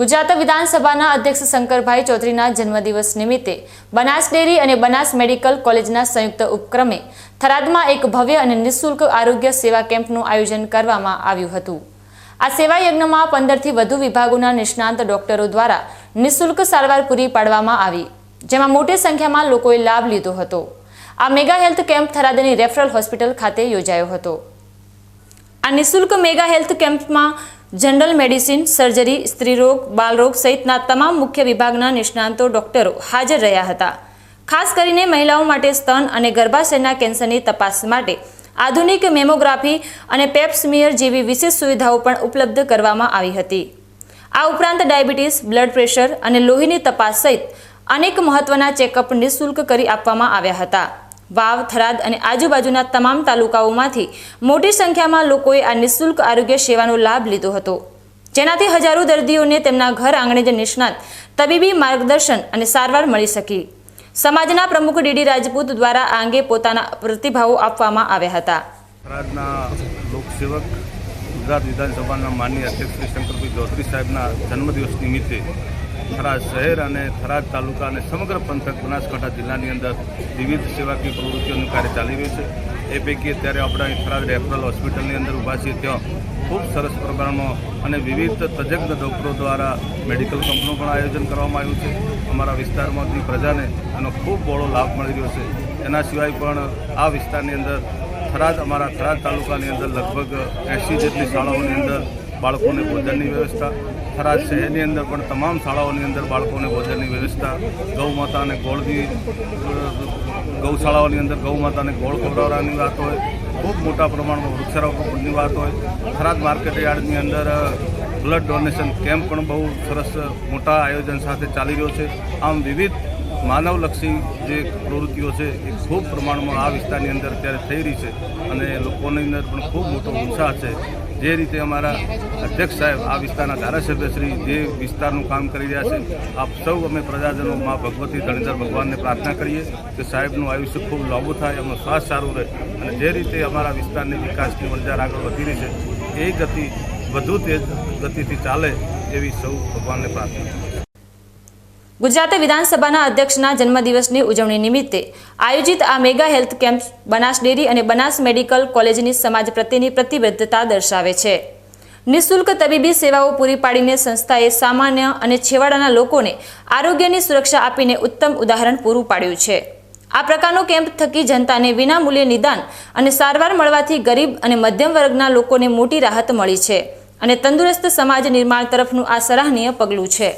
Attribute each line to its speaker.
Speaker 1: ગુજરાત વિધાનસભાના અધ્યક્ષ શંકરભાઈ ચૌધરીના જન્મદિવસ નિમિત્તે બનાસ ડેરી અને બનાસ મેડિકલ કોલેજના સંયુક્ત ઉપક્રમે થરાદમાં એક ભવ્ય અને નિઃશુલ્ક આરોગ્ય સેવા કેમ્પનું આયોજન કરવામાં આવ્યું હતું. આ સેવા યજ્ઞમાં પંદરથી વધુ વિભાગોના નિષ્ણાંત ડોક્ટરો દ્વારા નિઃશુલ્ક સારવાર પૂરી પાડવામાં આવી, જેમાં મોટી સંખ્યામાં લોકોએ લાભ લીધો હતો. આ મેગા હેલ્થ કેમ્પ થરાદની રેફરલ હોસ્પિટલ ખાતે યોજાયો હતો. આ નિઃશુલ્ક મેગા હેલ્થ કેમ્પમાં જનરલ મેડિસિન, સર્જરી, સ્ત્રીરોગ, બાલરોગ સહિતના તમામ મુખ્ય વિભાગના નિષ્ણાંતો, ડોક્ટરો હાજર રહ્યા હતા. ખાસ કરીને મહિલાઓ માટે સ્તન અને ગર્ભાશયના કેન્સરની તપાસ માટે આધુનિક મેમોગ્રાફી અને પેપ્સમિયર જેવી વિશેષ સુવિધાઓ પણ ઉપલબ્ધ કરવામાં આવી હતી. આ ઉપરાંત ડાયાબિટીસ, બ્લડ પ્રેશર અને લોહીની તપાસ સહિત અનેક મહત્વના ચેકઅપ નિઃશુલ્ક કરી આપવામાં આવ્યા હતા. વાવ, થરાદ અને આજુબાજુના તમામ તાલુકાઓમાંથી મોટી સંખ્યામાં લોકોએ આ નિઃશુલ્ક આરોગ્ય સેવાનો લાભ લીધો હતો. જેનાથી હજારો દર્દીઓને તેમના ઘર આંગણે જ નિષ્ણાત, તબીબી માર્ગદર્શન અને સારવાર મળી શકી. સમાજના પ્રમુખ ડીડી રાજપૂત દ્વારા આ અંગે પોતાના પ્રતિભાવો આપવામાં આવ્યા હતા.
Speaker 2: ગુજરાત વિધાનસભાના માનનીય અધ્યક્ષ શ્રી શંકરભાઈ ચૌધરી સાહેબના જન્મદિવસ નિમિત્તે થરાદ શહેર અને થરાદ તાલુકા અને સમગ્ર પંથક બનાસકાંઠા જિલ્લાની અંદર વિવિધ સેવાકીય પ્રવૃત્તિઓનું કાર્ય ચાલી રહ્યું છે. એ પૈકી અત્યારે આપણે અહીં થરાદ રેફરલ હોસ્પિટલની અંદર ઊભા છીએ. ત્યાં ખૂબ સરસ પ્રમાણમાં અને વિવિધ તજજ્ઞ ડૉક્ટરો દ્વારા મેડિકલ કંપનું પણ આયોજન કરવામાં આવ્યું છે. અમારા વિસ્તારમાંથી પ્રજાને એનો ખૂબ બહોળો લાભ મળી રહ્યો છે. એના સિવાય પણ આ વિસ્તારની અંદર થરાદ, અમારા થરાદ તાલુકાની અંદર લગભગ એંસી જેટલી શાળાઓની અંદર બાળકોને ભોજનની વ્યવસ્થા થરાદ શહેરની અંદર પણ તમામ શાળાઓની અંદર બાળકોને ભોજનની વ્યવસ્થા, ગૌ માતાને ગોળની ગૌશાળાઓની અંદર ગૌ માતાને ગોળ ખવડાવવાની વાત હોય, ખૂબ મોટા પ્રમાણમાં વૃક્ષારોપણની વાત હોય. થરાદ માર્કેટ યાર્ડની અંદર બ્લડ ડોનેશન કેમ્પ પણ બહુ સરસ મોટા આયોજન સાથે ચાલી રહ્યો છે. આમ વિવિધ માનવલક્ષી જે પ્રવૃત્તિઓ છે એ ખૂબ પ્રમાણમાં આ વિસ્તારની અંદર અત્યારે થઈ રહી છે અને લોકોની અંદર પણ ખૂબ મોટો ઉત્સાહ છે. જે રીતે અમારા અધ્યક્ષ સાહેબ આ વિસ્તારના ધારાસભ્યશ્રી જે વિસ્તારનું કામ કરી રહ્યા છે, આપ સૌ અમે પ્રજાજનો મા ભગવતી ધણીધર ભગવાનને પ્રાર્થના કરીએ કે સાહેબનું આયુષ્ય ખૂબ લાંબુ થાય, એમનો શ્વાસ સારું રહે અને જે રીતે અમારા વિસ્તારની વિકાસની વણજાર આગળ વધી રહી છે, એ ગતિ વધુ તેજ ગતિથી ચાલે એવી સૌ ભગવાનને પ્રાર્થના
Speaker 1: ગુજરાત વિધાનસભાના અધ્યક્ષના જન્મદિવસની ઉજવણી નિમિત્તે આયોજિત આ mega health camp Banas dairy અને બનાસ મેડિકલ કોલેજની સમાજ પ્રત્યેની પ્રતિબદ્ધતા દર્શાવે છે. નિઃશુલ્ક તબીબી સેવાઓ પૂરી પાડીને સંસ્થાએ સામાન્ય અને છેવાડાના લોકોને આરોગ્યની સુરક્ષા આપીને ઉત્તમ ઉદાહરણ પૂરું પાડ્યું છે. આ પ્રકારનો કેમ્પ થકી જનતાને વિનામૂલ્યે નિદાન અને સારવાર મળવાથી ગરીબ અને મધ્યમ વર્ગના લોકોને મોટી રાહત મળી છે અને તંદુરસ્ત સમાજ નિર્માણ તરફનું આ સરાહનીય પગલું છે.